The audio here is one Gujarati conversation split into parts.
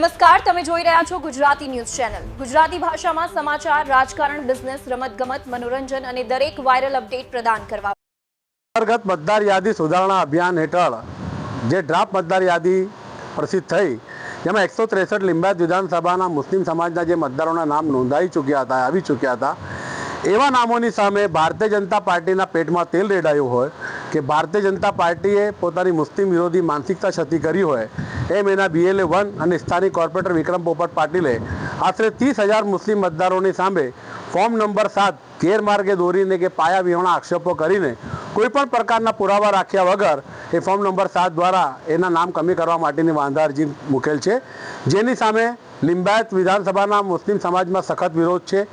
નમસ્કાર, તમે જોઈ રહ્યા છો ગુજરાતી ન્યૂઝ ચેનલ. ગુજરાતી ભાષામાં સમાચાર, રાજકારણ, બિઝનેસ, રમતગમત, મનોરંજન અને દરેક વાયરલ અપડેટ પ્રદાન કરવા. અંતર્ગત મતદાર યાદી સુધારણા અભિયાન હેઠળ જે ડ્રાફ્ટ મતદાર યાદી પ્રસિદ્ધ થઈ જેમાં એકસો ત્રેસઠ લિંબાયત વિધાનસભાના મુસ્લિમ સમાજના જે મતદારોના નામ નોંધાઈ ચૂક્યા હતા, આવી ચૂક્યા હતા. એવા નામોની સામે ભારતીય જનતા પાર્ટીના પેટમાં તેલ રેડાયું હોય કે ભારતીય જનતા પાર્ટીએ પોતાની મુસ્લિમ વિરોધી માનસિકતા છતી કરી હોય, એમ એના બીએલએ વન અને સ્થાનિક કોર્પોરેટર વિક્રમ પોપટ પાટીલે આશરે ત્રીસ હજાર મુસ્લિમ મતદારોની સામે ફોર્મ નંબર સાત ગેરમાર્ગે દોરીને કે પાયા વિહોણા આક્ષેપો કરીને કોઈપણ પ્રકારના પુરાવા રાખ્યા વગર એ ફોર્મ નંબર સાત દ્વારા એના નામ કમી કરવા માટેની વાંધા અરજી મૂકેલ છે. જેની સામે લિંબાયત વિધાનસભાના મુસ્લિમ સમાજમાં સખત વિરોધ છે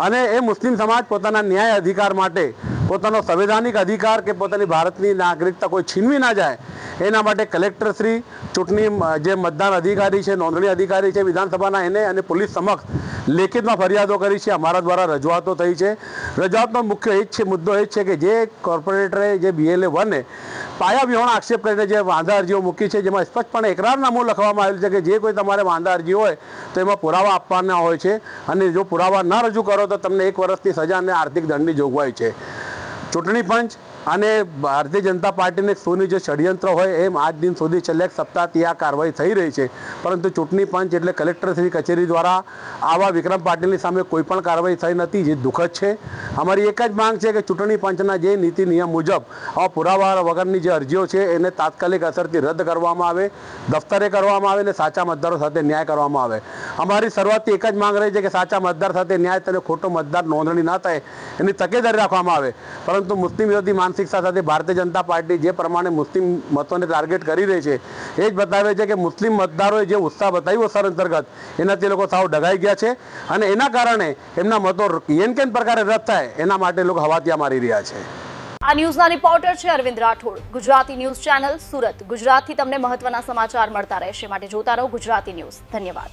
અને એ મુસ્લિમ સમાજ પોતાના ન્યાય અધિકાર માટે પોતાનો સંવૈધાનિક અધિકાર કે પોતાની ભારતની નાગરિકતા કોઈ છીનવી ના જાય, એના માટે કલેક્ટરશ્રી, ચૂંટણી જે મતદાન અધિકારી છે, નોંધણી અધિકારી છે, વિધાનસભાના એને અને પોલીસ સમક્ષ લેખિતમાં ફરિયાદો કરી છે, અમારા દ્વારા રજૂઆતો થઈ છે. રજૂઆતનો મુખ્ય એ જ છે, મુદ્દો એ જ છે કે જે કોર્પોરેટરે જે બીએલએ વને પાયા વિહોણા આક્ષેપ કરીને જે વાંધા અરજીઓ મૂકી છે, જેમાં સ્પષ્ટપણે એકરારનામું લખવામાં આવેલ છે કે જે કોઈ તમારે વાંધા અરજી હોય, તો એમાં પુરાવા આપવાના હોય છે. અને જો પુરાવા ન રજૂ કરો, તો તમને એક વર્ષની સજા અને આર્થિક દંડની જોગવાઈ છે. ચૂંટણી પંચ અને ભારતીય જનતા પાર્ટીને સોની જે ષડયંત્ર હોય એમ આજ દિન સુધી છેલ્લે સપ્તાહથી આ કાર્યવાહી થઈ રહી છે. પરંતુ ચૂંટણી પંચ એટલે કલેક્ટરશ્રી કચેરી દ્વારા આવા વિક્રમ પાટીલની સામે કોઈ પણ કાર્યવાહી થઈ નથી, જે દુઃખદ છે. અમારી એક જ માંગ છે કે ચૂંટણી પંચના જે નીતિ નિયમ મુજબ આવા પુરાવા વગરની જે અરજીઓ છે એને તાત્કાલિક અસરથી રદ કરવામાં આવે, દફતરે કરવામાં આવે અને સાચા મતદારો સાથે ન્યાય કરવામાં આવે. અમારી શરૂઆતથી એક જ માંગ રહી છે કે સાચા મતદાર સાથે ન્યાય તને ખોટો મતદાર નોંધણી ના થાય, એની તકેદારી રાખવામાં આવે. પરંતુ મુસ્લિમ વિરોધી માનસિકતા સાથે ભારતીય જનતા પાર્ટી જે પ્રમાણે મુસ્લિમ મતોને ટાર્ગેટ કરી રહી છે, એ જ બતાવે છે કે મુસ્લિમ મતદારોએ જે ઉત્સાહ બતાવ્યો સર અંતર્ગત, એનાથી લોકો સાવ ડગાઈ ગયા છે અને એના કારણે એમના મતો કેન કેન પ્રકારે રદ થાય, એના માટે લોકો હવાતિયા મારી રહ્યા છે. આ ન્યૂઝના રિપોર્ટર છે Arvind Rathod. Gujarati news channel Surat. ગુજરાતથી તમને મહત્વના સમાચાર મળતા રહેશે. માટે જોતા રહો ગુજરાતી ન્યૂઝ. ધન્યવાદ.